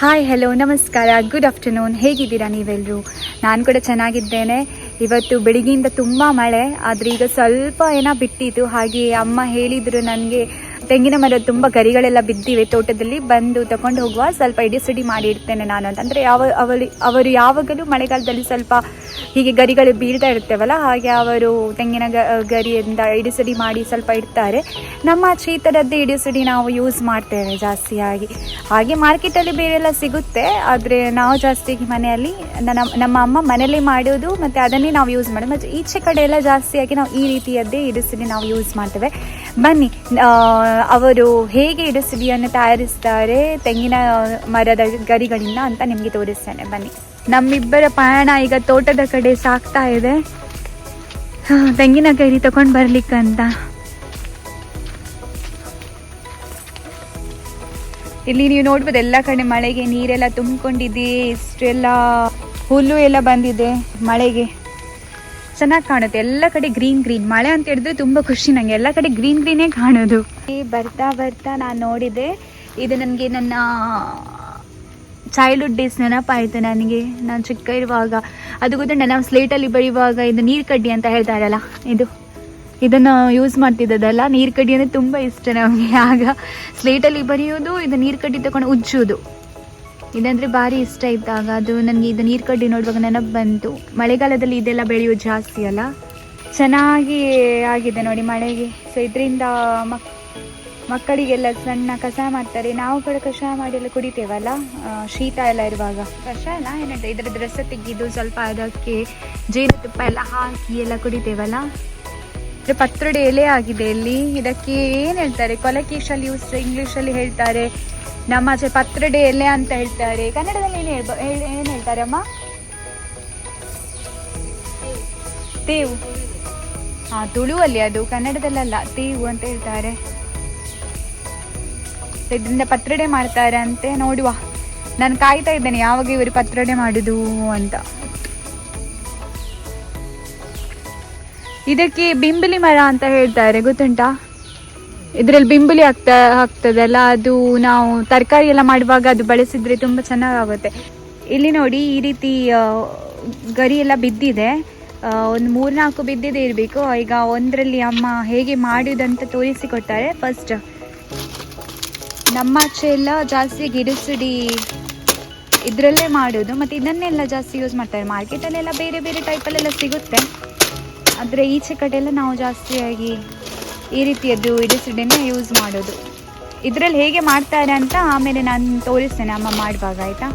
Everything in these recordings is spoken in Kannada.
ಹಾಯ್ ಹಲೋ ನಮಸ್ಕಾರ. ಗುಡ್ ಆಫ್ಟರ್ನೂನ್ ಹೇಗಿದ್ದೀರಾ ನೀವೆಲ್ಲರೂ ನಾನು ಕೂಡ ಚೆನ್ನಾಗಿದ್ದೇನೆ. ಇವತ್ತು ಬೆಳಿಗ್ಗೆಯಿಂದ ತುಂಬ ಮಳೆ, ಆದರೆ ಈಗ ಸ್ವಲ್ಪ ಏನೋ ಬಿಟ್ಟಿತ್ತು. ಹಾಗೆ ಅಮ್ಮ ಹೇಳಿದರು ನನಗೆ ತೆಂಗಿನ ಮರ ತುಂಬ ಗರಿಗಳೆಲ್ಲ ಬಿದ್ದಿವೆ ತೋಟದಲ್ಲಿ. ಬಂದು ತಗೊಂಡು ಹೋಗುವ ಸ್ವಲ್ಪ ಇಡಿಸಿಡಿ ಮಾಡಿ ಇಡ್ತೇನೆ ನಾನು ಅಂತ. ಅಂದರೆ ಯಾವ ಅವಳಿ ಅವರು ಯಾವಾಗಲೂ ಮಳೆಗಾಲದಲ್ಲಿ ಸ್ವಲ್ಪ ಹೀಗೆ ಗರಿಗಳು ಬೀಳ್ತಾ ಇರ್ತೇವಲ್ಲ, ಹಾಗೆ ಅವರು ತೆಂಗಿನ ಗರಿಯಿಂದ ಇಡಿಸಿಡಿ ಮಾಡಿ ಸ್ವಲ್ಪ ಇಡ್ತಾರೆ. ನಮ್ಮ ಆಚೆ ಈ ಥರದ್ದೇ ಇಡಿಸಿಡಿ ನಾವು ಯೂಸ್ ಮಾಡ್ತೇವೆ ಜಾಸ್ತಿಯಾಗಿ ಹಾಗೆ ಮಾರ್ಕೆಟಲ್ಲಿ ಬೇರೆಲ್ಲ ಸಿಗುತ್ತೆ, ಆದರೆ ನಾವು ಜಾಸ್ತಿಯಾಗಿ ಮನೆಯಲ್ಲಿ ನನ್ನ ನಮ್ಮ ಅಮ್ಮ ಮನೆಯಲ್ಲೇ ಮಾಡೋದು ಮತ್ತು ಅದನ್ನೇ ನಾವು ಯೂಸ್ ಮಾಡೋದು. ಮತ್ತು ಈಚೆ ಕಡೆ ಎಲ್ಲ ಜಾಸ್ತಿಯಾಗಿ ನಾವು ಈ ರೀತಿಯದ್ದೇ ಇಡಿಸಿಡಿ ನಾವು ಯೂಸ್ ಮಾಡ್ತೇವೆ. ಬನ್ನಿ ಅವರು ಹೇಗೆ ಇಡಿಸಿಡಿಯನ್ನು ತಯಾರಿಸ್ತಾರೆ, ತೆಂಗಿನ ಮರದ ಗರಿಗಳಿಂದ ಅಂತ ನಿಮಗೆ ತೋರಿಸ್ತೇನೆ. ಬನ್ನಿ. ನಮ್ಮಿಬ್ಬರ ಪಯಣ ಈಗ ತೋಟದ ಕಡೆ ಸಾಕ್ತಾ ಇದೆ. ತೆಂಗಿನ ಗರಿ ತಗೊಂಡು ಬರ್ಲಿಕ್ಕಂತ. ಇಲ್ಲಿ ನೀವು ನೋಡ್ಬೋದು ಎಲ್ಲ ಕಡೆ ಮಳೆಗೆ ನೀರೆಲ್ಲ ತುಂಬಿಕೊಂಡಿದೆ, ಇಷ್ಟೆಲ್ಲ ಹುಲ್ಲು ಎಲ್ಲ ಬಂದಿದೆ ಮಳೆಗೆ. ಚೆನ್ನಾಗಿ ಕಾಣುತ್ತೆ. ಎಲ್ಲ ಕಡೆ ಗ್ರೀನ್ ಗ್ರೀನ್ ಮಳೆ ಅಂತ ಹೇಳಿದ್ರೆ ತುಂಬ ಖುಷಿ ನನಗೆ ಎಲ್ಲ ಕಡೆ ಗ್ರೀನ್ ಗ್ರೀನೇ ಕಾಣೋದು. ಬರ್ತಾ ಬರ್ತಾ ನಾನು ನೋಡಿದೆ. ಇದು ನನಗೆ ನನ್ನ ಚೈಲ್ಡ್ಹುಡ್ ಡೇಸ್ ನೆನಪಾಯಿತು ನನಗೆ. ನಾನು ಚಿಕ್ಕ ಇರುವಾಗ. ಅದು ಗೊತ್ತುಂಟ ನಾವು ಸ್ಲೇಟಲ್ಲಿ ಬರೆಯುವಾಗ ಇದು ನೀರು ಕಡ್ಡಿ ಅಂತ ಹೇಳ್ತಾರಲ್ಲ, ಇದು. ಇದನ್ನು ಯೂಸ್ ಮಾಡ್ತಿದ್ದದಲ್ಲ ನೀರು ಕಡ್ಡಿ ಅಂದರೆ ತುಂಬ ಇಷ್ಟ ನಮಗೆ. ಆಗ ಸ್ಲೇಟಲ್ಲಿ ಬರೆಯೋದು ಇದು ನೀರು ಕಡ್ಡಿ ತಗೊಂಡು ಉಜ್ಜೋದು ಇದಂದ್ರೆ ಭಾರಿ ಇಷ್ಟ ಇದ್ದಾಗ ಅದು ನನಗೆ ಇದು ನೀರು ಕಡ್ಡಿ ನೋಡುವಾಗ ನೆನಪು ಬಂತು. ಮಳೆಗಾಲದಲ್ಲಿ ಇದೆಲ್ಲ ಬೆಳೆಯೋದು ಜಾಸ್ತಿ ಅಲ್ಲ? ಚೆನ್ನಾಗಿ ಆಗಿದೆ ನೋಡಿ ಮಳೆಗೆ. ಸೊ ಇದರಿಂದ ಮಕ್, ಮಕ್ಕಳಿಗೆಲ್ಲ ಸಣ್ಣ ಕಷಾಯ ಮಾಡ್ತಾರೆ. ನಾವು ಕೂಡ ಕಷಾಯ ಮಾಡಿ ಎಲ್ಲ ಕುಡಿತೇವಲ್ಲ ಶೀತ ಎಲ್ಲ ಇರುವಾಗ. ಕಷಾಯ ಅಲ್ಲ ಏನಂತ ಇದರದ್ದು ರಸ ತೆಗೆದು ಸ್ವಲ್ಪ ಅದಕ್ಕೆ ಜೇನುತುಪ್ಪ ಎಲ್ಲ ಹಾಕಿ ಎಲ್ಲ ಕುಡಿತೇವಲ್ಲ? ಇದು ಪತ್ರೊಡೆ ಎಲೆ ಆಗಿದೆ ಇಲ್ಲಿ. ಇದಕ್ಕೆ ಏನು ಹೇಳ್ತಾರೆ? ಕೊಲಕೇಶಲ್ಲಿ ಯೂಸ್ ಇಂಗ್ಲೀಷಲ್ಲಿ ಹೇಳ್ತಾರೆ. ನಮ್ಮ ಆಚೆ ಪತ್ರಡೆ ಎಲೆ ಅಂತ ಹೇಳ್ತಾರೆ. ಕನ್ನಡದಲ್ಲಿ ಏನು ಹೇಳ್ಬ ಏನು ಹೇಳ್ತಾರೆ ಅಮ್ಮ? ತೇವು. ಹಾ ತುಳುವಲ್ಲಿ ಅದು. ಕನ್ನಡದಲ್ಲಲ್ಲ, ತೇವು ಅಂತ ಹೇಳ್ತಾರೆ. ಇದರಿಂದ ಪತ್ರಡೆ ಮಾಡ್ತಾರೆ ಅಂತೆ. ನೋಡುವ ನಾನು ಕಾಯ್ತಾ ಇದ್ದೇನೆ, ಯಾವಾಗ ಇವರು ಪತ್ರಡೆ ಮಾಡುದು ಅಂತ. ಇದಕ್ಕೆ ಬಿಂಬಲಿ ಮರ ಅಂತ ಹೇಳ್ತಾರೆ. ಗೊತ್ತುಂಟಾ? ಇದರಲ್ಲಿ ಬಿಂಬುಲಿ ಆಗ್ತಾ ಆಗ್ತದಲ್ಲ ಅದು ನಾವು ತರಕಾರಿ ಎಲ್ಲ ಮಾಡುವಾಗ ಅದು ಬಳಸಿದ್ರೆ ತುಂಬ ಚೆನ್ನಾಗಾಗುತ್ತೆ. ಇಲ್ಲಿ ನೋಡಿ, ಈ ರೀತಿ ಗರಿ ಎಲ್ಲ ಬಿದ್ದಿದೆ. ಒಂದು ಮೂರ್ನಾಲ್ಕು ಬಿದ್ದಿದೆ ಇರಬೇಕು. ಈಗ ಒಂದರಲ್ಲಿ ಅಮ್ಮ ಹೇಗೆ ಮಾಡಿದಂತ ತೋರಿಸಿಕೊಡ್ತಾರೆ. ಫಸ್ಟ್ ನಮ್ಮ ಆಚೆ ಎಲ್ಲ ಜಾಸ್ತಿ ಗಿಡಸುಡಿ ಇದರಲ್ಲೇ ಮಾಡೋದು. ಮತ್ತು ಇದನ್ನೆಲ್ಲ ಜಾಸ್ತಿ ಯೂಸ್ ಮಾಡ್ತಾರೆ. ಮಾರ್ಕೆಟಲ್ಲೆಲ್ಲ ಬೇರೆ ಬೇರೆ ಟೈಪಲ್ಲೆಲ್ಲ ಸಿಗುತ್ತೆ. ಆದರೆ ಈಚೆ ಕಡೆ ಎಲ್ಲ ನಾವು ಜಾಸ್ತಿಯಾಗಿ ಈ ರೀತಿಯದ್ದು ಇಡಿಸಿಡನ್ನೇ ಯೂಸ್ ಮಾಡೋದು. ಇದರಲ್ಲಿ ಹೇಗೆ ಮಾಡ್ತಾರೆ ಅಂತ ಆಮೇಲೆ ನಾನು ತೋರಿಸ್ತೇನೆ, ಅಮ್ಮ ಮಾಡುವಾಗ, ಆಯಿತಾ?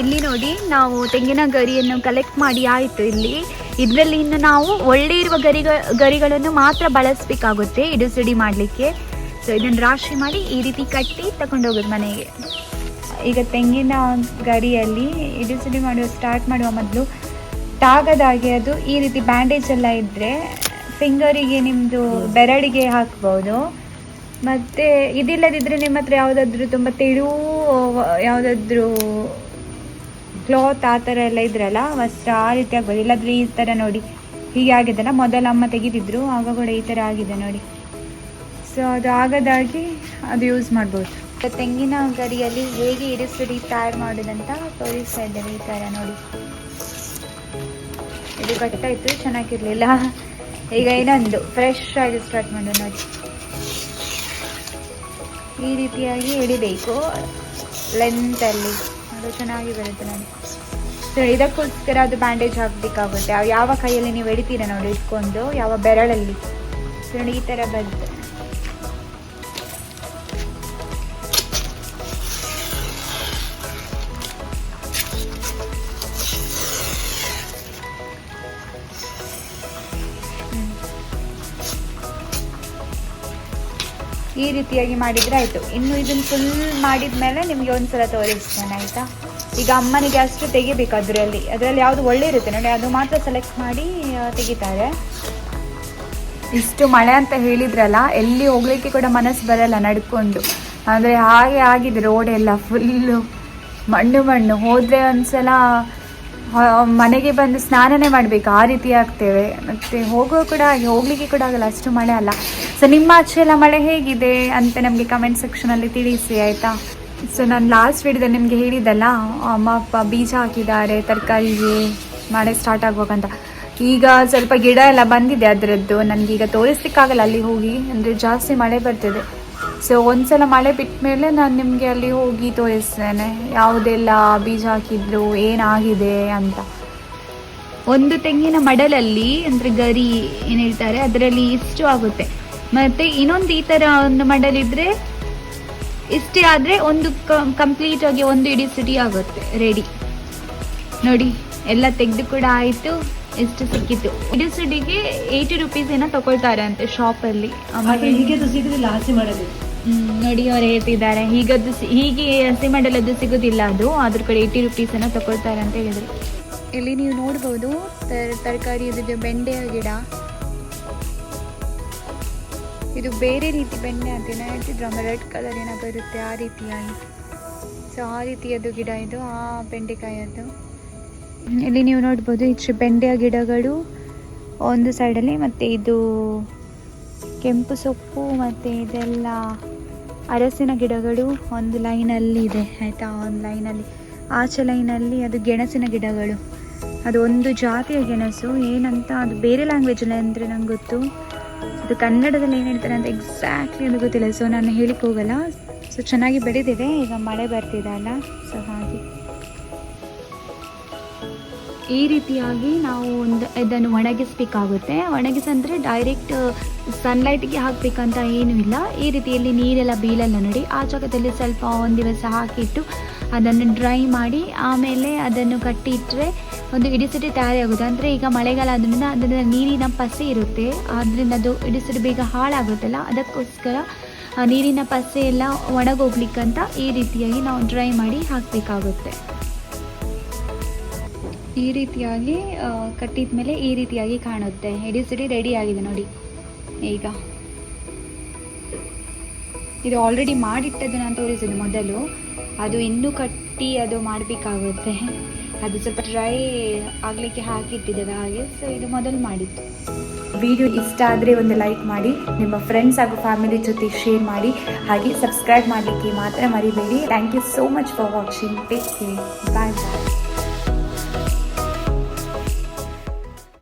ಇಲ್ಲಿ ನೋಡಿ, ನಾವು ತೆಂಗಿನ ಗರಿಯನ್ನು ಕಲೆಕ್ಟ್ ಮಾಡಿ ಆಯಿತು ಇಲ್ಲಿ. ಇದರಲ್ಲಿ ಇನ್ನು ನಾವು ಒಳ್ಳೆ ಇರುವ ಗರಿಗ, ಗರಿಗಳನ್ನು ಮಾತ್ರ ಬಳಸಬೇಕಾಗುತ್ತೆ, ಇಡಿಸಿಡಿ ಮಾಡಲಿಕ್ಕೆ. ಸೊ ಇದನ್ನು ರಾಶಿ ಮಾಡಿ ಈ ರೀತಿ ಕಟ್ಟಿ ತಗೊಂಡೋಗೋದು ಮನೆಗೆ. ಈಗ ತೆಂಗಿನ ಗರಿಯಲ್ಲಿ ಇಡಿಸಿಡಿ ಮಾಡುವ ಸ್ಟಾರ್ಟ್ ಮಾಡುವ ಮೊದಲು ತಾಗದಾಗೆ ಅದು ಈ ರೀತಿ ಬ್ಯಾಂಡೇಜ್ ಎಲ್ಲ ಇದ್ದರೆ ಫಿಂಗರಿಗೆ ನಿಮ್ಮದು ಬೆರಳಿಗೆ ಹಾಕ್ಬೋದು. ಮತ್ತು ಇದಿಲ್ಲದಿದ್ದರೆ ನಿಮ್ಮ ಹತ್ರ ಯಾವುದಾದ್ರೂ ತುಂಬ ತೆಳು, ಯಾವುದಾದ್ರೂ ಕ್ಲಾತ್ ಆ ಥರ ಎಲ್ಲ ಇದ್ರಲ್ಲ, ವಸ್ತ್ರ ಆ ರೀತಿ ಆಗ್ಬೋದು. ಇಲ್ಲಾದ್ರೆ ಈ ಥರ ನೋಡಿ. ಹೀಗೆ ಆಗಿದೆಲ್ಲ ಮೊದಲು ಅಮ್ಮ ತೆಗೆದಿದ್ರು ಆಗ ಕೂಡ ಈ ಥರ ಆಗಿದೆ ನೋಡಿ. ಸೊ ಅದು ಆಗದಾಗಿ ಅದು ಯೂಸ್ ಮಾಡ್ಬೋದು. ತೆಂಗಿನ ಗರಿಯಲ್ಲಿ ಹೇಗೆ ಇರಿಸಿಡಿ ತಯಾರು ಮಾಡೋದಂತ ತೋರಿಸ್ತಾ ಇದ್ದೇವೆ ಈ ಥರ ನೋಡಿ. ಇದು ಗಟ್ಟಾಯಿತು ಚೆನ್ನಾಗಿರಲಿಲ್ಲ. ಈಗ ಇನ್ನೊಂದು ಫ್ರೆಶ್ ಆಗಿ ಸ್ಟಾರ್ಟ್ ಮಾಡೋಣ ನೋಡಿ. ಈ ರೀತಿಯಾಗಿ ಹಿಡಿಬೇಕು ಲೆಂತಲ್ಲಿ ಅದು ಚೆನ್ನಾಗಿ ಬರುತ್ತೆ ನೋಡಿ. ಸೊ ಇದಕ್ಕೋಸ್ಕರ ಅದು ಬ್ಯಾಂಡೇಜ್ ಹಾಕ್ಬೇಕಾಗುತ್ತೆ ಯಾವ- ಕೈಯಲ್ಲಿ ನೀವು ಹಿಡಿತೀರ ನೋಡಿ ಇಟ್ಕೊಂಡು, ಯಾವ ಬೆರಳಲ್ಲಿ. ಸೊ ಈ ಥರ ಬರುತ್ತೆ ಈ ರೀತಿಯಾಗಿ ಮಾಡಿದರೆ ಆಯಿತು. ಇನ್ನು ಇದನ್ನು ಫುಲ್ ಮಾಡಿದ ಮೇಲೆ ನಿಮಗೆ ಒಂದ್ಸಲ ತೋರಿಸ್ತೇನೆ, ಆಯಿತಾ? ಈಗ ಅಮ್ಮನಿಗೆ ಅಷ್ಟು ತೆಗಿಬೇಕು ಅದರಲ್ಲಿ. ಅದರಲ್ಲಿ ಯಾವುದು ಒಳ್ಳೆ ಇರುತ್ತೆ. ನೋಡಿ, ಅದು ಮಾತ್ರ ಸೆಲೆಕ್ಟ್ ಮಾಡಿ ತೆಗಿತಾರೆ. ಇಷ್ಟು ಮಳೆ ಅಂತ ಹೇಳಿದ್ರಲ್ಲ, ಎಲ್ಲಿ ಹೋಗ್ಲಿಕ್ಕೆ ಕೂಡ ಮನಸ್ಸು ಬರಲ್ಲ ನಡ್ಕೊಂಡು. ಅಂದರೆ ಹಾಗೆ ಆಗಿದೆ ರೋಡ್ ಎಲ್ಲ ಫುಲ್ಲು ಮಣ್ಣು ಮಣ್ಣು. ಹೋದರೆ ಒಂದ್ಸಲ ಮನೆಗೆ ಬಂದು ಸ್ನಾನನೇ ಮಾಡಬೇಕು. ಆ ರೀತಿ ಆಗ್ತೇವೆ. ಮತ್ತು ಹೋಗೋ ಕೂಡ ಹಾಗೆ, ಹೋಗಲಿಕ್ಕೆ ಕೂಡ ಆಗಲ್ಲ. ಅಷ್ಟು ಮಳೆ ಅಲ್ಲ. ಸೊ ನಿಮ್ಮ ಆಚೆ ಎಲ್ಲ ಮಳೆ ಹೇಗಿದೆ ಅಂತ ನಮಗೆ ಕಮೆಂಟ್ ಸೆಕ್ಷನಲ್ಲಿ ತಿಳಿಸಿ, ಆಯಿತಾ? ಸೊ ನಾನು ಲಾಸ್ಟ್ ವಿಡಿಯೋದಲ್ಲಿ ನಿಮಗೆ ಹೇಳಿದ್ದಲ್ಲ, ಅಮ್ಮ, ಅಪ್ಪ ಬೀಜ ಹಾಕಿದ್ದಾರೆ, ತರಕಾರಿಗೆ, ಮಳೆ ಸ್ಟಾರ್ಟ್ ಆಗುವಾಗಂತ ಈಗ ಸ್ವಲ್ಪ ಗಿಡ ಎಲ್ಲ ಬಂದಿದೆ ಅದರದ್ದು. ನನಗೀಗ ತೋರಿಸ್ಲಿಕ್ಕಾಗಲ್ಲ ಅಲ್ಲಿ ಹೋಗಿ, ಅಂದರೆ ಜಾಸ್ತಿ ಮಳೆ ಬರ್ತಿದೆ. ಸೊ ಒಂದ್ಸಲ ಮಳೆ ಬಿಟ್ಟ ಮೇಲೆ ನಾನು ನಿಮಗೆ ಅಲ್ಲಿ ಹೋಗಿ ತೋರಿಸ್ತೇನೆ. ಯಾವುದೆಲ್ಲ ಬೀಜ ಹಾಕಿದ್ರು ಏನಾಗಿದೆ ಅಂತ. ಒಂದು ತೆಂಗಿನ ಮಡಲಲ್ಲಿ, ಅಂದರೆ ಗರಿ ಏನು ಹೇಳ್ತಾರೆ, ಅದರಲ್ಲಿ ಇಷ್ಟು ಆಗುತ್ತೆ. ಮತ್ತೆ ಇನ್ನೊಂದು ಈ ಥರ ಒಂದು ಮಡಲಿದ್ರೆ ಇಷ್ಟೇ ಆದರೆ ಒಂದು ಕಂಪ್ಲೀಟ್ ಆಗಿ ಒಂದು ಇಡೀ ಸಿಟಿ ಆಗುತ್ತೆ ರೆಡಿ ನೋಡಿ ಎಲ್ಲ ತೆಗೆದು ಕೂಡ ಆಯಿತು ಎಷ್ಟು ಸಿಕ್ಕಿತ್ತು. ಇಡೀ ಸಿಡಿಗೆ ಏಯ್ಟಿ ರುಪೀಸ್ ಏನೋ ತಗೊಳ್ತಾರೆ ಅಂತೆ ಶಾಪಲ್ಲಿ ಮಾಡಲು ಹ್ಮ್, ನೋಡಿ ಅವ್ರು ಹೇಳ್ತಿದ್ದಾರೆ ಹೀಗದ್ದು ಸಿ- ಹೀಗೆ ಹಸಿ ಅದು ಸಿಗೋದಿಲ್ಲ ಅದು ಅದ್ರ ಕಡೆ ಏಯ್ಟಿ ರುಪೀಸನ್ನು ತಗೊಳ್ತಾರೆ ಅಂತ ಹೇಳಿದ್ರು. ಇಲ್ಲಿ ನೀವು ನೋಡ್ಬೋದು ತರಕಾರಿ ಇದು ಬೆಂಡೆಯ ಗಿಡ. ಇದು ಬೇರೆ ರೀತಿ ಬೆಣ್ಣೆ ಅಂತ ಏನೋ ಹೇಳ್ತಿದ್ರು ರೆಡ್ ಕಲರ್ ಏನೋ ಬರುತ್ತೆ ಆ ರೀತಿಯಾಗಿ. ಸೊ ಆ ರೀತಿಯದು ಗಿಡ ಇದು ಆ ಬೆಂಡೆಕಾಯದ್ದು. ಹ್ಮ್, ಇಲ್ಲಿ ನೀವು ನೋಡ್ಬೋದು ಇಷ್ಟು ಬೆಂಡೆಯ ಗಿಡಗಳು ಒಂದು ಸೈಡಲ್ಲಿ ಮತ್ತು ಇದು ಕೆಂಪು ಸೊಪ್ಪು ಮತ್ತು ಇದೆಲ್ಲ ಅರಸಿನ ಗಿಡಗಳು ಒಂದು ಲೈನಲ್ಲಿ ಇದೆ. ಆಯಿತಾ? ಒಂದು ಲೈನಲ್ಲಿ ಆಚೆ ಲೈನಲ್ಲಿ ಅದು ಗೆಣಸಿನ ಗಿಡಗಳು. ಅದು ಒಂದು ಜಾತಿಯ ಗೆಣಸು. ಏನಂತ ಅದು ಬೇರೆ ಲ್ಯಾಂಗ್ವೇಜಲ್ಲಿ ಅಂದರೆ ನಂಗೆ ಗೊತ್ತು. ಅದು ಕನ್ನಡದಲ್ಲಿ ಏನು ಹೇಳ್ತಾರೆ ಅಂತ ಎಕ್ಸಾಕ್ಟ್ಲಿ ಅದು ಗೊತ್ತಿಲ್ಲ. ಸೊ ನಾನು ಹೇಳಿಕ್ಕೆ ಹೋಗಲ್ಲ. ಸೊ ಚೆನ್ನಾಗಿ ಬೆಳೆದಿದೆ. ಈಗ ಮಳೆ ಬರ್ತಿದೆ ಅಲ್ಲ? ಸೊ ಹಾಗೆ. ಈ ರೀತಿಯಾಗಿ ನಾವು ಒಂದು ಇದನ್ನು ಒಣಗಿಸ್ಬೇಕಾಗುತ್ತೆ ಒಣಗಿಸಂದ್ರೆ ಡೈರೆಕ್ಟ್ ಸನ್ಲೈಟ್ಗೆ ಹಾಕಬೇಕಂತ ಏನೂ ಇಲ್ಲ. ಈ ರೀತಿಯಲ್ಲಿ ನೀರೆಲ್ಲ ಬೀಳಲ್ಲ ನೋಡಿ. ಆ ಜಾಗದಲ್ಲಿ ಸ್ವಲ್ಪ ಒಂದು ದಿವಸ ಹಾಕಿಟ್ಟು ಅದನ್ನು ಡ್ರೈ ಮಾಡಿ, ಆಮೇಲೆ ಅದನ್ನು ಕಟ್ಟಿ ಇಟ್ಟರೆ ಒಂದು ಇಡಿಸಿಟಿ ತಯಾರಿಯಾಗುತ್ತೆ ಅಂದರೆ ಈಗ ಮಳೆಗಾಲ ಆದ್ರಿಂದ ಅದರಿಂದ ನೀರಿನ ಪಸೆ ಇರುತ್ತೆ. ಆದ್ದರಿಂದ ಅದು ಇಡಿಸಿಟಿ ಬೇಗ ಹಾಳಾಗುತ್ತಲ್ಲ. ಅದಕ್ಕೋಸ್ಕರ ನೀರಿನ ಪಸೆ ಎಲ್ಲ ಒಣಗೋಗ್ಲಿಕ್ಕಂತ ಈ ರೀತಿಯಾಗಿ ನಾವು ಡ್ರೈ ಮಾಡಿ ಹಾಕಬೇಕಾಗುತ್ತೆ. ಈ ರೀತಿಯಾಗಿ ಕಟ್ಟಿದ ಮೇಲೆ ಈ ರೀತಿಯಾಗಿ ಕಾಣುತ್ತೆ. ಇಡೀ ಸಿಡಿ ರೆಡಿ ಆಗಿದೆ ನೋಡಿ. ಈಗ. ಇದು ಆಲ್ರೆಡಿ ಮಾಡಿಟ್ಟದ್ದು ನಾನು ತೋರಿಸಿದ್ದು ಮೊದಲು. ಅದು ಇನ್ನೂ ಕಟ್ಟಿ ಅದು ಮಾಡಬೇಕಾಗುತ್ತೆ. ಅದು ಸ್ವಲ್ಪ ಡ್ರೈ ಆಗಲಿಕ್ಕೆ ಹಾಕಿಟ್ಟಿದ್ದೇವೆ ಹಾಗೆ ಸೊ ಇದು ಮೊದಲು ಮಾಡಿತ್ತು ವಿಡಿಯೋ ಇಷ್ಟ ಆದರೆ ಒಂದು ಲೈಕ್ ಮಾಡಿ, ನಿಮ್ಮ ಫ್ರೆಂಡ್ಸ್ ಹಾಗೂ ಫ್ಯಾಮಿಲಿ ಜೊತೆ ಶೇರ್ ಮಾಡಿ, ಹಾಗೆ ಸಬ್ಸ್ಕ್ರೈಬ್ ಮಾಡಲಿಕ್ಕೆ ಮಾತ್ರ ಮರಿಬೇಡಿ. Thank you so much for watching take care bye bye